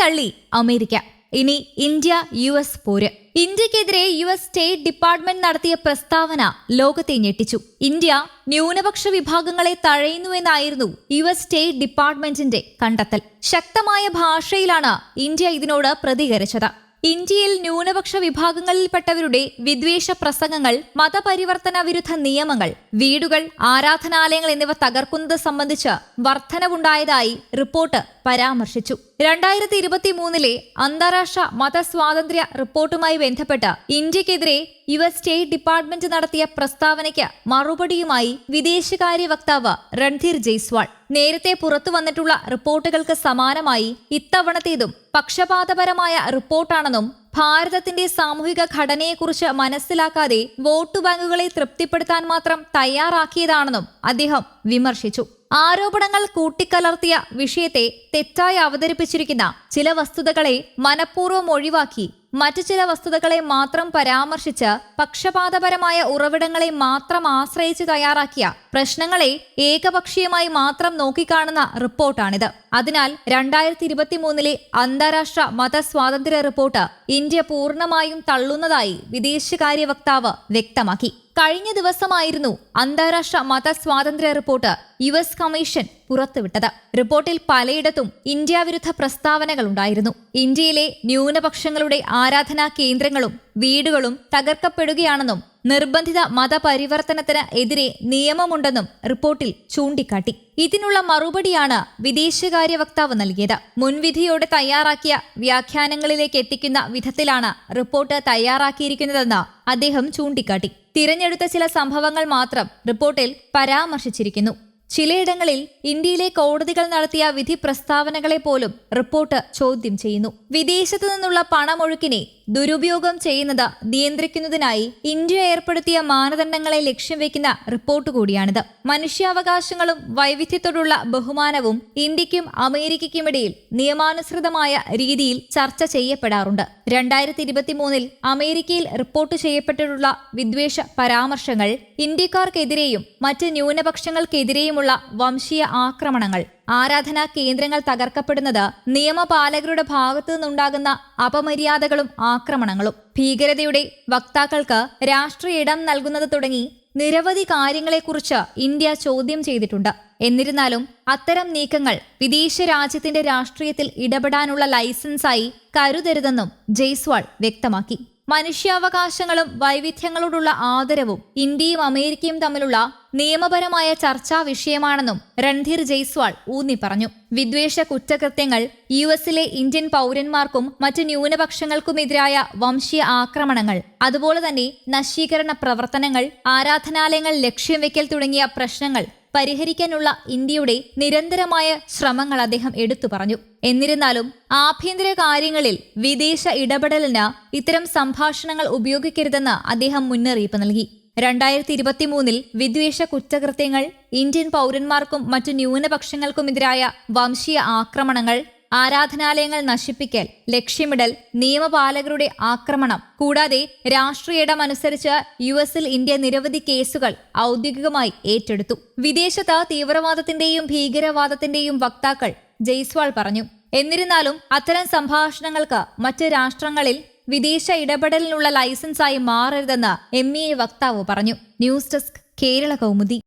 തള്ളി അമേരിക്ക. ഇനി India U S പോര്. ഇന്ത്യക്കെതിരെ യു എസ് സ്റ്റേറ്റ് ഡിപ്പാർട്ട്മെന്റ് നടത്തിയ പ്രസ്താവന ലോകത്തെ ഞെട്ടിച്ചു. ഇന്ത്യ ന്യൂനപക്ഷ വിഭാഗങ്ങളെ തഴയുന്നുവെന്നായിരുന്നു യു എസ് സ്റ്റേറ്റ് ഡിപ്പാർട്ട്മെന്റിന്റെ കണ്ടെത്തൽ. ശക്തമായ ഭാഷയിലാണ് ഇന്ത്യ ഇതിനോട് പ്രതികരിച്ചത്. ഇന്ത്യയിൽ ന്യൂനപക്ഷ വിഭാഗങ്ങളിൽപ്പെട്ടവരുടെ വിദ്വേഷ പ്രസംഗങ്ങൾ മതപരിവർത്തന വിരുദ്ധ നിയമങ്ങൾ വീടുകൾ ആരാധനാലയങ്ങൾ എന്നിവ തകർക്കുന്നത് സംബന്ധിച്ച് വർധനവുണ്ടായതായി റിപ്പോർട്ട് പരാമർശിച്ചു. രണ്ടായിരത്തി ഇരുപത്തി മൂന്നിലെ അന്താരാഷ്ട്ര മതസ്വാതന്ത്ര്യ റിപ്പോർട്ടുമായി ബന്ധപ്പെട്ട് ഇന്ത്യക്കെതിരെ യു എസ് സ്റ്റേറ്റ് ഡിപ്പാർട്ട്മെന്റ് നടത്തിയ പ്രസ്താവനയ്ക്ക് മറുപടിയുമായി വിദേശകാര്യ വക്താവ് രൺധീർ ജയ്സ്വാൾ. നേരത്തെ പുറത്തു വന്നിട്ടുള്ള റിപ്പോർട്ടുകൾക്ക് സമാനമായി ഇത്തവണത്തേതും പക്ഷപാതപരമായ റിപ്പോർട്ടാണെന്നും ഭാരതത്തിന്റെ സാമൂഹിക ഘടനയെക്കുറിച്ച് മനസ്സിലാക്കാതെ വോട്ട് ബാങ്കുകളെ തൃപ്തിപ്പെടുത്താൻ മാത്രം തയ്യാറാക്കിയതാണെന്നും അദ്ദേഹം വിമർശിച്ചു. ആരോപണങ്ങൾ കൂട്ടിക്കലർത്തിയ വിഷയത്തെ തെറ്റായി അവതരിപ്പിച്ചിരിക്കുന്ന ചില വസ്തുതകളെ മനഃപൂർവം ഒഴിവാക്കി മറ്റു ചില വസ്തുതകളെ മാത്രം പരാമർശിച്ച് പക്ഷപാതപരമായ ഉറവിടങ്ങളെ മാത്രം ആശ്രയിച്ച് തയ്യാറാക്കിയ പ്രശ്നങ്ങളെ ഏകപക്ഷീയമായി മാത്രം നോക്കിക്കാണുന്ന റിപ്പോർട്ടാണിത്. അതിനാൽ രണ്ടായിരത്തി ഇരുപത്തി മൂന്നിലെ അന്താരാഷ്ട്ര മതസ്വാതന്ത്ര്യ റിപ്പോർട്ട് ഇന്ത്യ പൂർണമായും തള്ളുന്നതായി വിദേശകാര്യ വക്താവ് വ്യക്തമാക്കി. കഴിഞ്ഞ ദിവസമായിരുന്നു അന്താരാഷ്ട്ര മതസ്വാതന്ത്ര്യ റിപ്പോർട്ട് യു എസ് കമ്മീഷൻ പുറത്തുവിട്ടത്. റിപ്പോർട്ടിൽ പലയിടത്തും ഇന്ത്യ വിരുദ്ധ പ്രസ്താവനകൾ ഉണ്ടായിരുന്നു. ഇന്ത്യയിലെ ന്യൂനപക്ഷങ്ങളുടെ ആരാധനാ കേന്ദ്രങ്ങളും വീടുകളും തകർക്കപ്പെടുകയാണെന്നും നിർബന്ധിത മതപരിവർത്തനത്തിന് എതിരെ നിയമമുണ്ടെന്നും റിപ്പോർട്ടിൽ ചൂണ്ടിക്കാട്ടി. ഇതിനുള്ള മറുപടിയാണ് വിദേശകാര്യ വക്താവ് നൽകിയത്. മുൻവിധിയോടെ തയ്യാറാക്കിയ വ്യാഖ്യാനങ്ങളിലേക്ക് എത്തിക്കുന്ന വിധത്തിലാണ് റിപ്പോർട്ട് തയ്യാറാക്കിയിരിക്കുന്നതെന്ന് അദ്ദേഹം ചൂണ്ടിക്കാട്ടി. തിരഞ്ഞെടുത്ത ചില സംഭവങ്ങൾ മാത്രം റിപ്പോർട്ടിൽ പരാമർശിച്ചിരിക്കുന്നു. ചിലയിടങ്ങളിൽ ഇന്ത്യയിലെ കോടതികൾ നടത്തിയ വിധി പ്രസ്താവനകളെ പോലും റിപ്പോർട്ട് ചോദ്യം ചെയ്യുന്നു. വിദേശത്തു നിന്നുള്ള പണമൊഴുക്കിനെ ദുരുപയോഗം ചെയ്യുന്നത് നിയന്ത്രിക്കുന്നതിനായി ഇന്ത്യ ഏർപ്പെടുത്തിയ മാനദണ്ഡങ്ങളെ ലക്ഷ്യം വെക്കുന്ന റിപ്പോർട്ട് കൂടിയാണിത്. മനുഷ്യാവകാശങ്ങളും വൈവിധ്യത്തോടുള്ള ബഹുമാനവും ഇന്ത്യക്കും അമേരിക്കയ്ക്കുമിടയിൽ നിയമാനുസൃതമായ രീതിയിൽ ചർച്ച ചെയ്യപ്പെടാറുണ്ട്. രണ്ടായിരത്തി ഇരുപത്തിമൂന്നിൽ അമേരിക്കയിൽ റിപ്പോർട്ട് ചെയ്യപ്പെട്ടിട്ടുള്ള വിദ്വേഷ പരാമർശങ്ങൾ ഇന്ത്യക്കാർക്കെതിരെയും മറ്റ് ന്യൂനപക്ഷങ്ങൾക്കെതിരെയുമുള്ള വംശീയ ആക്രമണങ്ങൾ ആരാധനാ കേന്ദ്രങ്ങൾ തകർക്കപ്പെടുന്നത് നിയമപാലകരുടെ ഭാഗത്തു നിന്നുണ്ടാകുന്ന അപമര്യാദകളും ആക്രമണങ്ങളും. ഭീകരതയുടെ വക്താക്കൾക്ക് രാഷ്ട്രീയ ഇടം നൽകുന്നത് തുടങ്ങി നിരവധി കാര്യങ്ങളെക്കുറിച്ച് ഇന്ത്യ ചോദ്യം ചെയ്തിട്ടുണ്ട്. എന്നിരുന്നാലും അത്തരം നീക്കങ്ങൾ വിദേശ രാജ്യത്തിന്റെ രാഷ്ട്രീയത്തിൽ ഇടപെടാനുള്ള ലൈസൻസായി കരുതരുതെന്നും ജയ്സ്വാൾ വ്യക്തമാക്കി. മനുഷ്യാവകാശങ്ങളും വൈവിധ്യങ്ങളോടുള്ള ആദരവും ഇന്ത്യയും അമേരിക്കയും തമ്മിലുള്ള നിയമപരമായ ചർച്ചാ വിഷയമാണെന്നും രൺധീർ ജയ്സ്വാൾ ഊന്നി പറഞ്ഞു. വിദ്വേഷ കുറ്റകൃത്യങ്ങൾ യു എസിലെ ഇന്ത്യൻ പൗരന്മാർക്കും മറ്റ് ന്യൂനപക്ഷങ്ങൾക്കുമെതിരായ വംശീയ ആക്രമണങ്ങൾ അതുപോലെ തന്നെ നശീകരണ പ്രവർത്തനങ്ങൾ ആരാധനാലയങ്ങൾ ലക്ഷ്യം വെക്കൽ തുടങ്ങിയ പ്രശ്നങ്ങൾ പരിഹരിക്കാനുള്ള ഇന്ത്യയുടെ നിരന്തരമായ ശ്രമങ്ങൾ അദ്ദേഹം എടുത്തു പറഞ്ഞു. എന്നിരുന്നാലും ആഭ്യന്തര കാര്യങ്ങളിൽ വിദേശ ഇടപെടലിന് ഇത്തരം സംഭാഷണങ്ങൾ ഉപയോഗിക്കരുതെന്ന് അദ്ദേഹം മുന്നറിയിപ്പ് നൽകി. രണ്ടായിരത്തി ഇരുപത്തിമൂന്നിൽ വിദ്വേഷ കുറ്റകൃത്യങ്ങൾ ഇന്ത്യൻ പൗരന്മാർക്കും മറ്റു ന്യൂനപക്ഷങ്ങൾക്കുമെതിരായ വംശീയ ആക്രമണങ്ങൾ ആരാധനാലയങ്ങൾ നശിപ്പിക്കൽ ലക്ഷ്യമിടൽ നിയമപാലകരുടെ ആക്രമണം കൂടാതെ രാഷ്ട്രീയടമനുസരിച്ച് യു എസിൽ ഇന്ത്യ നിരവധി കേസുകൾ ഔദ്യോഗികമായി ഏറ്റെടുത്തു. വിദേശത്ത് തീവ്രവാദത്തിന്റെയും ഭീകരവാദത്തിന്റെയും വക്താക്കൾ ജയ്സ്വാൾ പറഞ്ഞു എന്നിരുന്നാലും അത്തരം സംഭാഷണങ്ങൾക്ക് മറ്റ് രാഷ്ട്രങ്ങളിൽ വിദേശ ഇടപെടലിനുള്ള ലൈസൻസായി മാറരുതെന്ന് എം ഇ എ വക്താവ് പറഞ്ഞു. News desk Kerala Kaumudi.